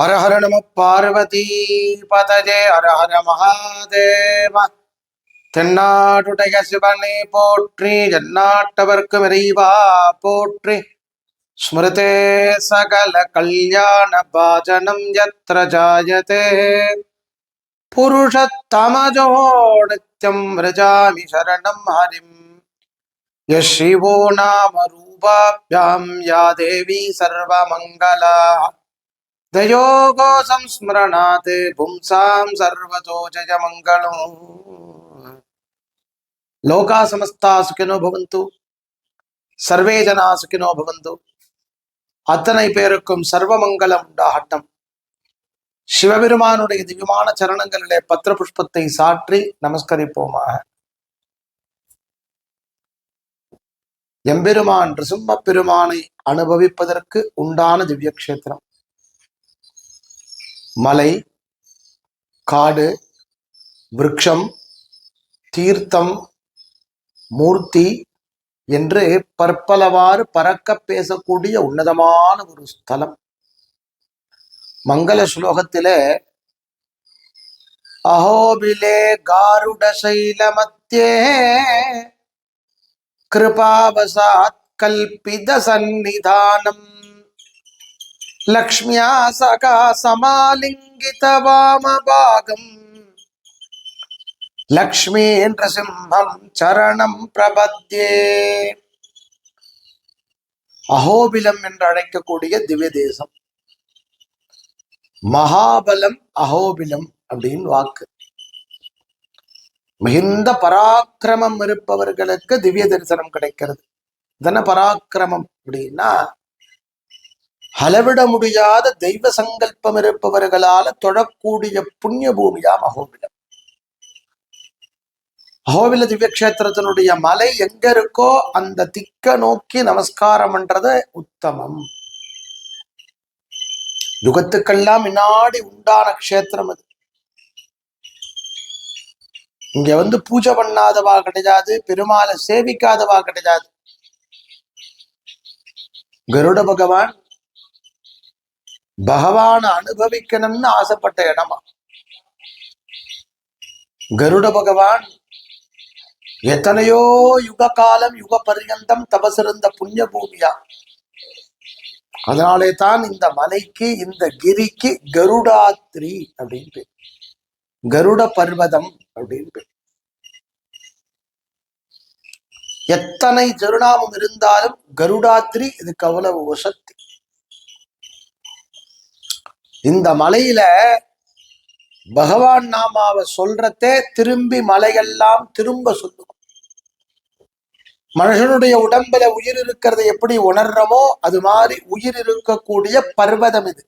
ஹரஹர நம பார்வதி பதஜே ஹரஹர மகாதேவ தென்னாடுடைய சிவனே போற்றி எந்நாட்டவர்க்கும் இறைவா போற்றி. ஸ்மிருதே சகல கல்யாண பாஜனம் யத்ர ஜாயதே. புருஷத்தமஜோ நித்யம் விரஜாமி சரணம் ஹரிம். யஸ்ரீவோ நாம ரூபாபியாம் யா தேவி சர்வமங்களா தயோகோ சம்ஸ்மரணாத் பும்சாம் சர்வதோ ஜயமங்கலம் லோகா சமஸ்தா சுகினோ பவந்து சர்வே ஜனா சுகினோ பவந்து அத்தனை பேருக்கும் சர்வமங்கலம் உண்டாகட்டம். சிவபெருமானுடைய திவ்யமான சரணங்களிலே பத்திர புஷ்பத்தை சாற்றி நமஸ்கரிப்போமாக. எம்பெருமான் ரிசும்ப பெருமானை அனுபவிப்பதற்கு உண்டான திவ்ய கஷேத்திரம் மலை காடு விருட்சம் தீர்த்தம் மூர்த்தி என்று பற்பலவாறு பறக்க பேசக்கூடிய உன்னதமான ஒரு ஸ்தலம். மங்கள ஸ்லோகத்திலே அஹோபிலே காருட மத்தியே கிருபாவசாத் கல்பித சந்நிதானம். லக்ஷ்மியா சகா சமாலிங்கித வாமபாகம். லக்ஷ்மி நரசிம்மம் சரணம் பிரபத்யே. அகோபிலம் என்று அழைக்கக்கூடிய திவ்ய தேசம். மகாபலம் அகோபிலம் அப்படின்னு வாக்கு. மிகுந்த பராக்கிரமம் இருப்பவர்களுக்கு திவ்ய தரிசனம் கிடைக்கிறது. இதென்ன பராக்கிரமம் அப்படின்னா அளவிட முடியாத தெய்வ சங்கல்பம் இருப்பவர்களால தொழக்கூடிய புண்ணிய பூமியா அகோபிலம் அகோபில திவ்யக்ஷேத்திரத்தினுடைய மலை எங்க இருக்கோ அந்த திக்க நோக்கி நமஸ்காரம் பண்றது உத்தமம். யுகத்துக்கெல்லாம் முன்னாடி உண்டான க்ஷேத்திரம் அது. இங்க வந்து பூஜை பண்ணாதவா கிடையாது பெருமாளை சேவிக்காதவா கிடையாது. கருட பகவான் பகவான அனுபவிக்கணும்னு ஆசைப்பட்ட இடமா? கருட பகவான் எத்தனையோ யுக காலம் யுக பர்யந்தம் தபசிருந்த புண்ணிய பூமியா அதனாலே தான் இந்த மலைக்கு இந்த கிரிக்கு கருடாத்ரி அப்படின்னு பேர். கருட பர்வதம் அப்படின்னு பேர். எத்தனை திருநாமம் இருந்தாலும் கருடாத்ரி இதுக்கு அவ்வளவு வசத்தி இந்த மலையில பகவான் நாமாவை சொல்றதே திரும்பி மலையெல்லாம் திரும்ப சொல்லும். மனுஷனுடைய உடம்புல உயிர் இருக்கிறத எப்படி உணர்றமோ அது மாதிரி உயிர் இருக்கக்கூடிய பர்வதம் இது.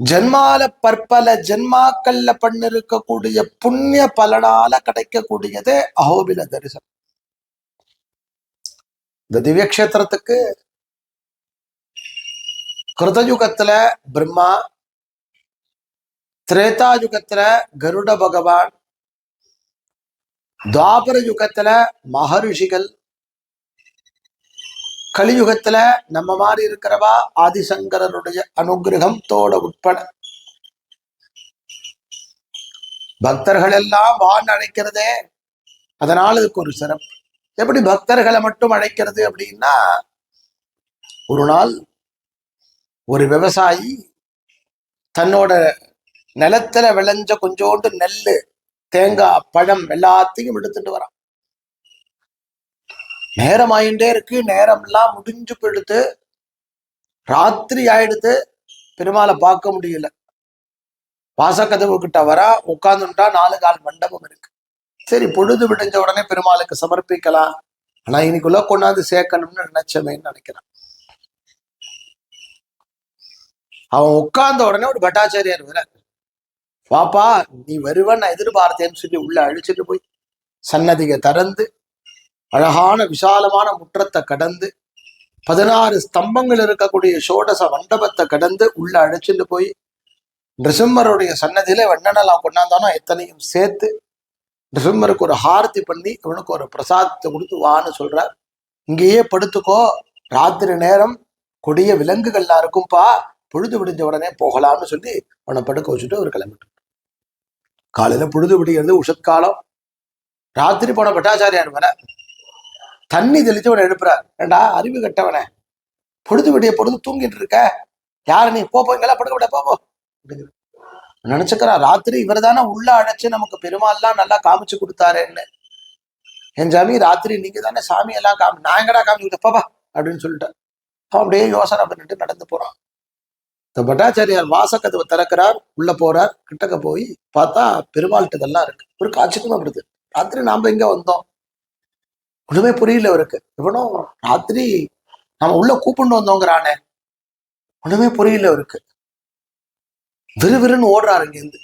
ஜென்மால பற்பல ஜென்மாக்கள்ல பண்ணிருக்கக்கூடிய புண்ணிய பலனால கிடைக்கக்கூடியதே அகோபில தரிசனம். இந்த திவ்யக்ஷேத்திரத்துக்கு கிருதயுகத்துல பிரம்மா திரேதா யுகத்துல கருட பகவான் துவாபர யுகத்துல மகரிஷிகள் கலியுகத்துல நம்ம மாதிரி இருக்கிறவா ஆதிசங்கரனுடைய அனுகிரகம் தோட உட்பட. பக்தர்கள் எல்லாம் வான் அழைக்கிறதே அதனால இதுக்கு ஒரு சிறப்பு. எப்படி பக்தர்களை மட்டும் அழைக்கிறது அப்படின்னா ஒரு நாள் ஒரு விவசாயி தன்னோட நிலத்துல விளைஞ்ச கொஞ்சோண்டு நெல்லு தேங்காய் பழம் எல்லாத்தையும் எடுத்துட்டு வரான். நேரம் ஆயிட்டே இருக்கு. நேரம் எல்லாம் முடிஞ்சு போயிடுத்து ராத்திரி ஆயிடுத்து பெருமாளை பார்க்க முடியல. வாசக்கதவு கிட்ட வரா. உட்காந்துட்டா நாலு கால் மண்டபம் இருக்கு. சரி பொழுது விடிஞ்ச உடனே பெருமாளுக்கு சமர்ப்பிக்கலாம். ஆனா இன்னைக்குள்ள கொண்டாந்து சேர்க்கணும்னு நினைச்சமேன்னு நினைக்கிறேன். அவன் உட்கார்ந்த உடனே ஒரு பட்டாச்சாரியார் வர வாப்பா நீ வருவன் நான் எதிர்பார்த்தேன்னு சொல்லி உள்ள அழிச்சிட்டு போய் சன்னதியை திறந்து அழகான விசாலமான முற்றத்தை கடந்து பதினாறு ஸ்தம்பங்கள் இருக்கக்கூடிய சோடச மண்டபத்தை கடந்து உள்ள அழைச்சிட்டு போய் நிருசிம்மருடைய சன்னதியில வெண்ணனெல்லாம் கொண்டாந்தானோ எத்தனையும் சேர்த்து நிருசிம்மருக்கு ஒரு ஹாரதி பண்ணி இவனுக்கு ஒரு பிரசாதத்தை கொடுத்து வான்னு சொல்றார். இங்கேயே படுத்துக்கோ ராத்திரி நேரம் கொடிய விலங்குகள்லாம் இருக்கும்பா பொழுது விடிஞ்ச உடனே போகலாம்னு சொல்லி அவனை படுக்க வச்சுட்டு அவர் கிளம்பிட்டு காலையில பொழுது விடிகிறது உஷத்காலம் ராத்திரி போன பட்டாச்சாரியார் வர தண்ணி தெளிச்சு அவனை எழுப்புறார். ஏண்டா அறிவு கட்டவனே. பொழுது விடிய பொழுது தூங்கிட்டு இருக்க. யாரு நீ? போ போ இங்கெல்லாம் படுக்க விட போ நினைச்சுக்கிறான் ராத்திரி இவர் தானே உள்ள அழைச்சு நமக்கு பெருமாள்லாம் நல்லா காமிச்சு கொடுத்தாருன்னு. என் சாமி ராத்திரி நீங்க தானே சாமி எல்லாம் காமி நான் எங்கடா காமிச்சு பாப்பா அப்படின்னு சொல்லிட்டேன். அவன் அப்படியே யோசனை பண்ணிட்டு நடந்து போறான். இந்த பட்டாச்சாரியார் வாசக்கதவை திறக்கிறார் உள்ள போறார். கிட்டக்க போய் பார்த்தா பெருமாள்கிட்ட இதெல்லாம் இருக்கு. ஒரு காட்சிக்குமா ராத்திரி நாம எங்க வந்தோம்? ஒண்ணுமே புரியல அவருக்கு. இவனும் ராத்திரி நாம உள்ள கூப்பிட்டு வந்தோங்கிறானே. ஒண்ணுமே புரியல அவருக்கு. விறுவிறுன்னு ஓடுறாரு இங்கேருந்து.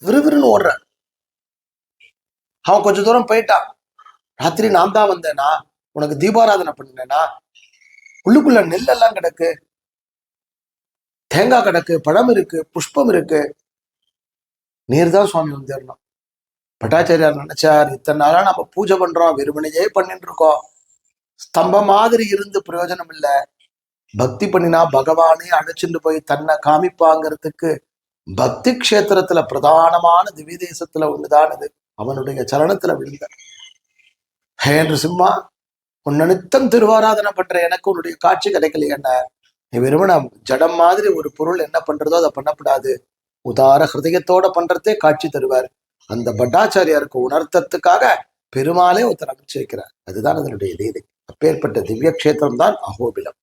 விறுவிறுன்னு ஓடுறார். அவன் கொஞ்ச தூரம் போயிட்டான். ராத்திரி நான் தான் வந்தேனா? உனக்கு தீபாராதனை பண்ணினேனா? உள்ளுக்குள்ள நெல்லெல்லாம் கிடக்கு. தேங்காய் கிடக்கு பழம் இருக்கு புஷ்பம் இருக்கு. நீர் தான் சுவாமி வந்துடணும் பட்டாச்சாரியார் நினைச்சார் இத்தனை நாளா நம்ம பூஜை பண்றோம் வெறுமனையே பண்ணிட்டு இருக்கோம். ஸ்தம்பம் மாதிரி இருந்து பிரயோஜனம் இல்லை. பக்தி பண்ணினா பகவானே அழைச்சிட்டு போய் தன்னை காமிப்பாங்கிறதுக்கு பக்தி கஷேத்திரத்துல பிரதானமான திவ்ய தேசத்துல ஒண்ணுதான் இது. அவனுடைய சரணத்துல விழுந்த ஹேன்று சிம்மா உன் நித்தம் திருவாராதனை பண்ற எனக்கு உன்னுடைய காட்சி கிடைக்கல என்ன வெறும் வெறுமன ஜடம் மாதிரி ஒரு பொருள் என்ன பண்றதோ அதை பண்ணக்கூடாது உதார ஹிருதயத்தோட பண்றதே காட்சி தருவார். அந்த பட்டாச்சாரியாருக்கு உணர்த்தத்துக்காக பெருமாளே ஒருத்தர் அமைச்சு வைக்கிறார். அதுதான் அதனுடைய லீலை. அப்பேற்பட்ட திவ்ய கஷேத்திரம் தான் அகோபிலம்.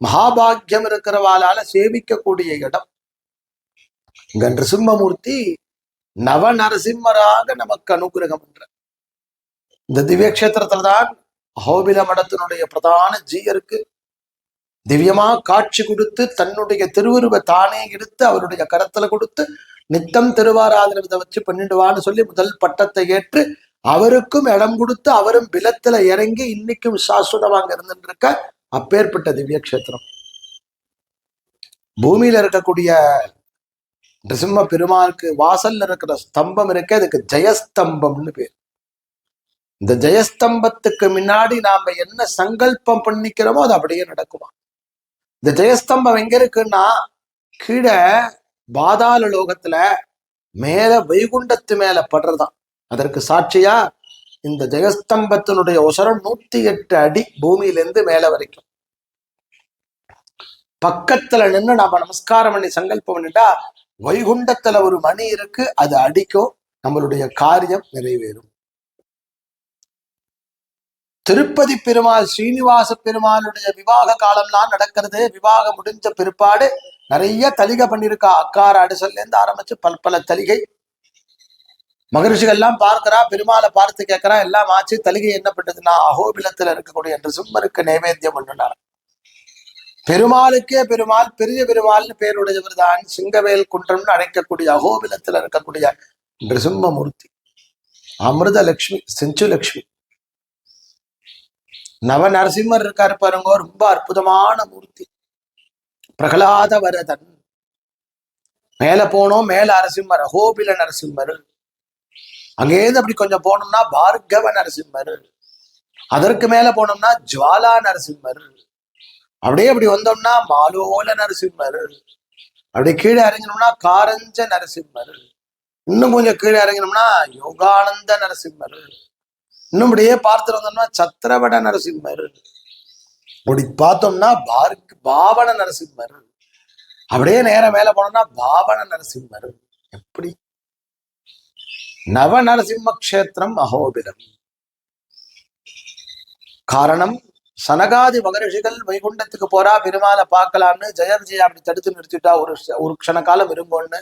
மகாபாகியம் இருக்கிறவாளால சேவிக்கக்கூடிய இடம். இங்க நிருசிம்மமூர்த்தி நவ நரசிம்மராக நமக்கு அனுகிரகம் பண்ற. இந்த திவ்ய கஷேத்திரத்துலதான் அகோபில மடத்தினுடைய பிரதான ஜீயருக்கு திவ்யமா காட்சி கொடுத்து தன்னுடைய திருவுருவை தானே எடுத்து அவருடைய கரத்துல கொடுத்து நித்தம் திருவாராதன விதை வச்சு பண்ணிடுவான்னு சொல்லி முதல் பட்டத்தை ஏற்று அவருக்கும் இடம் கொடுத்து அவரும் பிலத்துல இறங்கி இன்னைக்கும் சாஸ்வதமாக இருந்துட்டு இருக்க அப்பேற்பட்ட திவ்ய கஷேத்திரம். பூமியில இருக்கக்கூடிய நிருசிம்ம பெருமாளுக்கு வாசல்ல இருக்கிற ஸ்தம்பம் இருக்கு அதுக்கு ஜெயஸ்தம்பம்னு பேர். இந்த ஜெயஸ்தம்பத்துக்கு முன்னாடி நாம என்ன சங்கல்பம் பண்ணிக்கிறோமோ அது அப்படியே நடக்குமா? இந்த ஜெயஸ்தம்பம் எங்க இருக்குன்னா கீழே பாதாள லோகத்துல மேல வைகுண்டத்து மேல படுறதான். அதற்கு சாட்சியா இந்த ஜெயஸ்தம்பத்தினுடைய உசரம் நூத்தி எட்டு அடி பூமியிலேருந்து மேல வரைக்கும். பக்கத்துல நின்று நாம நமஸ்காரம் பண்ணி சங்கல்பம் பண்ணிட்டா வைகுண்டத்துல ஒரு மணி இருக்கு அது அடிக்கும் நம்மளுடைய காரியம் நிறைவேறும். திருப்பதி பெருமாள் ஸ்ரீனிவாச பெருமாளுடைய விவாக காலம்லாம் நடக்கிறது. விவாகம் முடிஞ்ச பிற்பாடு நிறைய தலிகை பண்ணியிருக்கா. அக்கார அடிசல்ல இருந்து ஆரம்பிச்சு பல பல தலிகை. மகரிஷிகள்லாம் பார்க்கிறா பெருமாளை பார்த்து கேட்கிறா எல்லாம் ஆச்சு தலிகை என்ன பண்ணதுன்னா அகோபிலத்துல இருக்கக்கூடிய நிருசிம்மருக்கு நைவேத்தியம் பண்ணினார் பெருமாளுக்கே பெருமாள் பெரிய பெருமாள்னு பேருடையவர் தான். சிங்கவேல் குன்றம்னு அழைக்கக்கூடிய அகோபிலத்துல இருக்கக்கூடிய நிருசிம்மமூர்த்தி அமிர்த லட்சுமி செஞ்சு லட்சுமி நவ நரசிம்மர் இருக்காரு பாருங்க ரொம்ப அற்புதமான மூர்த்தி. பிரகலாத வரதன் மேல போனோம் மேல நரசிம்மர் அகோபில நரசிம்மர். அங்கேருந்து அப்படி கொஞ்சம் போனோம்னா பார்கவ நரசிம்மர். அதற்கு மேல போனோம்னா ஜுவாலா நரசிம்மர். அப்படியே அப்படி வந்தோம்னா மாலோல நரசிம்மர். அப்படியே கீழே இறங்கினோம்னா காரஞ்ச நரசிம்மர். இன்னும் கொஞ்சம் கீழே இறங்கினோம்னா யோகானந்த நரசிம்மர். இன்னும் அப்படியே பார்த்துட்டு வந்தோம்னா சத்திரவட நரசிம்மர். அப்படி பார்த்தோம்னா பார்க் பாவன நரசிம்மர். அப்படியே நேரம் மேல போனோம்னா பாவன நரசிம்மர். எப்படி? நவ நரசிம்ம கஷேத்திரம் அகோபிலம் காரணம் சனகாதி மகரிஷிகள் வைகுண்டத்துக்கு போறா பெருமாளை பார்க்கலாம்னு ஜெய விஜயா அப்படி தடுத்து நிறுத்திட்டா ஒரு ஒரு க்ஷண காலம் விரும்பும்னு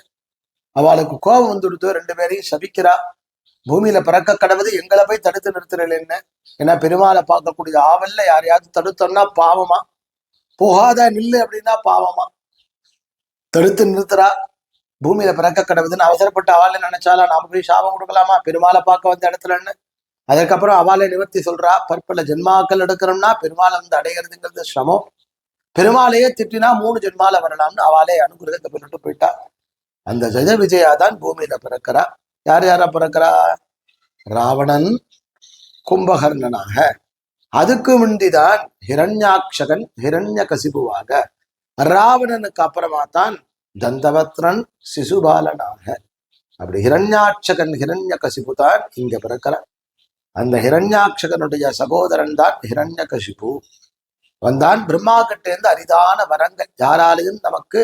அவளுக்கு கோபம் வந்துடுதோ ரெண்டு பேரையும் சபிக்கிறா. பூமியில பிறக்க கடவுது எங்களை போய் தடுத்து நிறுத்துறேன்னு ஏன்னா பெருமாளை பார்க்கக்கூடிய ஆவல்ல யாரையாவது தடுத்தோம்னா பாவமா? போகாத நில்லு அப்படின்னா பாவமா? தடுத்து நிறுத்துறா? பூமியில பிறக்க கடவுதுன்னு அவசரப்பட்டு அவளை நினைச்சாலா நாம போய் சாபம் கொடுக்கலாமா? பெருமாளை பார்க்க வந்த இடத்துலன்னு அதுக்கப்புறம் அவளை நிவர்த்தி சொல்றா பற்பல ஜென்மாக்கள் எடுக்கிறோம்னா பெருமாளை வந்து அடையிறதுங்கிறது சிரமம். பெருமாளையே திட்டினா மூணு ஜென்மால வரலாம்னு அவளே அனுகிரகத்தை பண்ணிட்டு போயிட்டா. அந்த ஜெய விஜயா தான் பூமியில பிறக்கிறா. யார் யாரா பிறக்கிறா? ராவணன் கும்பகர்ணனாக. அதுக்கு முந்திதான் ஹிரண்யாட்சகன் ஹிரண்ய கசிபுவாக ராவணனுக்கு அப்புறமா தான் தந்தவத்ரன் சிசுபாலனாக. அப்படி ஹிரண்யாட்சகன் ஹிரண்ய கசிபு தான் இங்க பிறக்கிறான். அந்த ஹிரண்யாட்சகனுடைய சகோதரன் தான் ஹிரண்ய கசிபு வந்தான் பிரம்மா கிட்டேருந்து அரிதான வரங்கள். யாராலையும் நமக்கு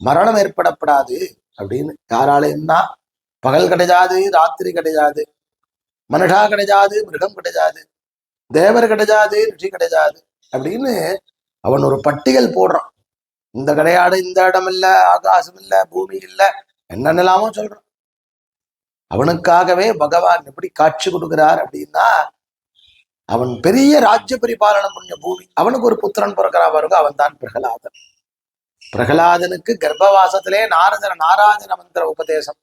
மரணம் ஏற்படப்படாது அப்படின்னு. யாராலையும்னா பகல் கிடையாது ராத்திரி கிடையாது. மனுஷா கிடையாது மிருகம் கிடையாது. தேவர் கிடையாது ரிஷி கிடையாது அப்படின்னு அவன் ஒரு பட்டியல் போடுறான். இந்த கிடையாது இந்த இடம் இல்ல ஆகாசம் இல்ல பூமி இல்ல என்னென்னலாமோ சொல்றான். அவனுக்காகவே பகவான் எப்படி காட்சி கொடுக்கிறார் அப்படின்னா அவன் பெரிய ராஜ்ய பரிபாலனம் பண்ண பூமி. அவனுக்கு ஒரு புத்திரன் பிறக்கிறா பாருங்க அவன் தான் பிரகலாதன். பிரகலாதனுக்கு கர்ப்பவாசத்திலே நாரதன நாராஜன மந்திர உபதேசம்.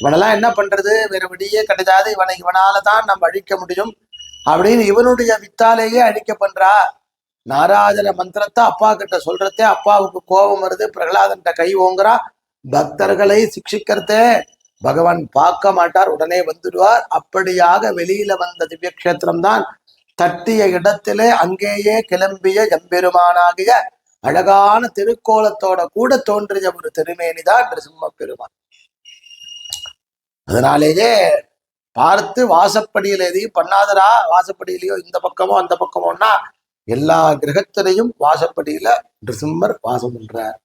இவனெல்லாம் என்ன பண்றது? வேற வழியே கிடையாது. இவனை இவனால தான் நம்ம அழிக்க முடியும். அப்படின்னு இவனுடைய வித்தாலேயே அழிக்க பண்றா. நாராஜன மந்திரத்தை அப்பா கிட்ட சொல்றதே அப்பாவுக்கு கோபம் வருது. பிரகலாதன்கிட்ட கை ஓங்குறா. பக்தர்களை சிக்ஷிக்கிறதே. பகவான் பார்க்க மாட்டார். உடனே வந்துடுவார். அப்படியாக வெளியில வந்த திவ்ய கஷேத்திரம் தான் தட்டிய இடத்திலே அங்கேயே கிளம்பிய எம்பெருமானாகிய அழகான திருக்கோலத்தோட கூட தோன்றிய ஒரு திருமேனிதான் நிருசிம்ம பெருமான். அதனாலேயே பார்த்து வாசப்படியில எதையும் பண்ணாதரா வாசப்படியிலையோ இந்த பக்கமோ அந்த பக்கமோன்னா எல்லா கிரகத்திலையும் வாசப்படியில நிருசிம்மர் வாசம் பண்றார்.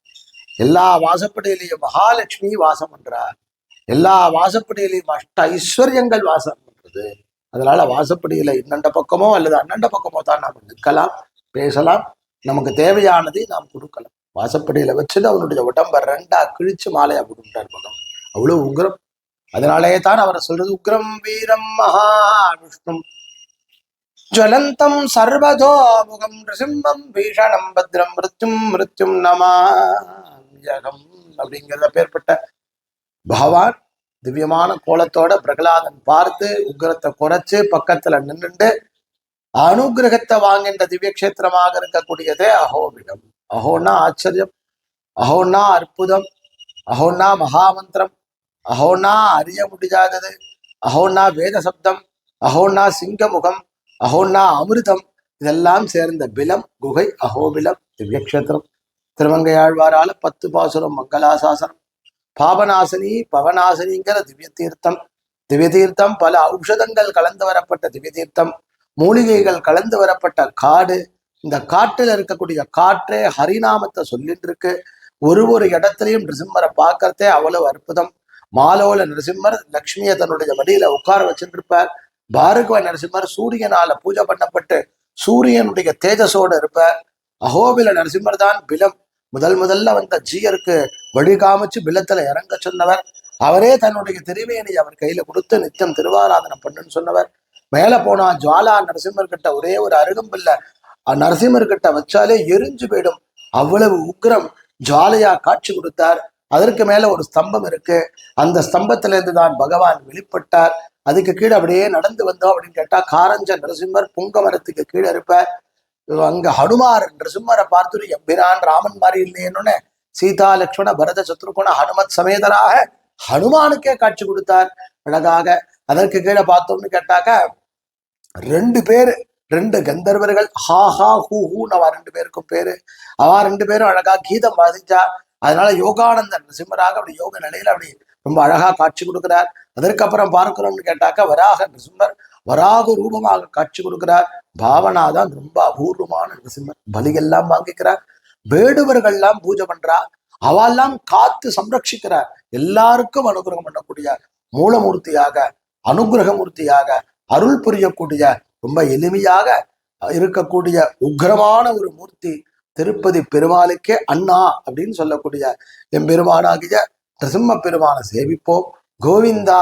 எல்லா வாசப்படியிலையும் மகாலட்சுமி வாசம் பண்றார். எல்லா வாசப்படியிலையும் அஷ்ட ஐஸ்வர்யங்கள் வாசம் பண்றது. அதனால வாசப்படியில இன்னண்ட பக்கமோ அல்லது அண்ணண்ட பக்கமோ தான் நாம் நிற்கலாம் பேசலாம். நமக்கு தேவையானதை நாம் கொடுக்கலாம். வாசப்படியில வச்சுட்டு அவனுடைய உடம்ப ரெண்டா கிழிச்சு மாலையா கொடுத்தார் பகவான். அவ்வளவு உக்ரம். அதனாலேயே தான் அவரை சொல்றது உக்ரம் வீரம் மகா விஷ்ணு ஜலந்தம் சர்வதோ முகம் நிருசிம்மம் பீஷணம் பத்ரம் மிருத்யும் மிருத்யும் நமாயம் அப்படிங்கிறத பேர்பட்ட பகவான் திவ்யமான கோலத்தோட பிரகலாதன் பார்த்து உக்கிரத்தை குறைச்சு பக்கத்துல நின்றுண்டு அனுகிரகத்தை வாங்கின்ற திவ்ய கஷேத்திரமாக இருக்கக்கூடியதே அகோபிடம். அகோன்னா ஆச்சரியம். அகோன்னா அற்புதம். அகோன்னா மகாமந்திரம். அஹோனா அறிய முடியாதது அஹோனா வேத சப்தம் அகோன்னா சிங்கமுகம். அஹோனா அமிர்தம். இதெல்லாம் சேர்ந்த பிலம் குகை அஹோபிலம் திவ்யக்ஷேத்திரம். திருமங்கையாழ்வாரால பத்து பாசுரம் மங்களாசாசனம். பாபநாசினி பவநாசினிங்கிற திவ்ய தீர்த்தம் திவ்ய தீர்த்தம் பல ஔஷதங்கள் கலந்து வரப்பட்ட திவ்ய தீர்த்தம் மூலிகைகள் கலந்து வரப்பட்ட காடு. இந்த காட்டுல இருக்கக்கூடிய காற்றே ஹரிநாமத்தை சொல்லிட்டு இருக்கு ஒரு ஒரு இடத்துலையும் நிருசிம்மரை பார்க்கறதே அவ்வளவு அற்புதம். மாலோல நரசிம்மர் லக்ஷ்மியை தன்னுடைய மடியில உட்கார வச்சுட்டு இருப்பார் பாரகவ நரசிம்மர் சூரியனால பூஜை பண்ணப்பட்டு சூரியனுடைய தேஜஸோடு இருப்பார். அகோபில நரசிம்மர் தான் பிலம். முதல் முதல்ல வந்த ஜீயருக்கு வழி காமிச்சு பிலத்துல இறங்க சொன்னவர். அவரே தன்னுடைய திருவேணி அவர் கையில கொடுத்து நித்தியம் திருவாராதனம் பண்ணுன்னு சொன்னவர். மேல போனா ஜுவாலா நரசிம்மர் கிட்ட ஒரே ஒரு அருகம்பில்ல. நரசிம்மர் கிட்ட வச்சாலே எரிஞ்சு போயிடும். அவ்வளவு உக்ரம் ஜுவாலையா காட்சி கொடுத்தார். அதற்கு மேல ஒரு ஸ்தம்பம் இருக்கு. அந்த ஸ்தம்பத்துல இருந்து தான் பகவான் வெளிப்பட்டார். அதுக்கு கீழே அப்படியே நடந்து வந்தோம் அப்படின்னு கேட்டா காரஞ்ச நரசிம்மர் புங்க மரத்துக்கு கீழே இருப்பார் அங்க ஹனுமார் நரசிம்மரை பார்த்துட்டு எம்பிரான் ராமன் மாதிரி இல்லையேன்னு சீதா லக்ஷ்மண பரத சத்ருகுண ஹனுமத் சமேதராக ஹனுமானுக்கே காட்சி கொடுத்தார். அழகாக அதற்கு கீழே பார்த்தோம்னு கேட்டாக்க ரெண்டு பேர் ரெண்டு கந்தர்வர்கள் ஹா ஹா ஹூ ஹூன்னு அவ ரெண்டு பேருக்கும் பேரு. அவ ரெண்டு பேரும் அழகா கீதம் வாசிச்சா அதனால யோகானந்தன் நரசிம்மராக அப்படி யோக நிலையில அப்படி ரொம்ப அழகா காட்சி கொடுக்கிறார். அதற்கப்புறம் பார்க்கிறோம்னு கேட்டாக்கா வராக நரசிம்மர் வராக ரூபமாக காட்சி கொடுக்கிறார். பாவனா தான் ரொம்ப அபூர்வமான நரசிம்மர். பலியெல்லாம் வாங்கிக்கிறார். வேடுவர்கள்லாம் பூஜை பண்றா அவெல்லாம் காத்து சம்ரட்சிக்கிறார். எல்லாருக்கும் அனுகிரகம் பண்ணக்கூடிய மூலமூர்த்தியாக அனுகிரகமூர்த்தியாக அருள் புரியக்கூடிய ரொம்ப எளிமையாக இருக்கக்கூடிய உக்ரமான ஒரு மூர்த்தி திருப்பதி பெருமாளுக்கே அண்ணா அப்படின்னு சொல்லக்கூடிய எம்பெருமானாகிய நரசிம்ம பெருமானை சேவிப்போம். கோவிந்தா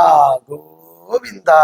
கோவிந்தா.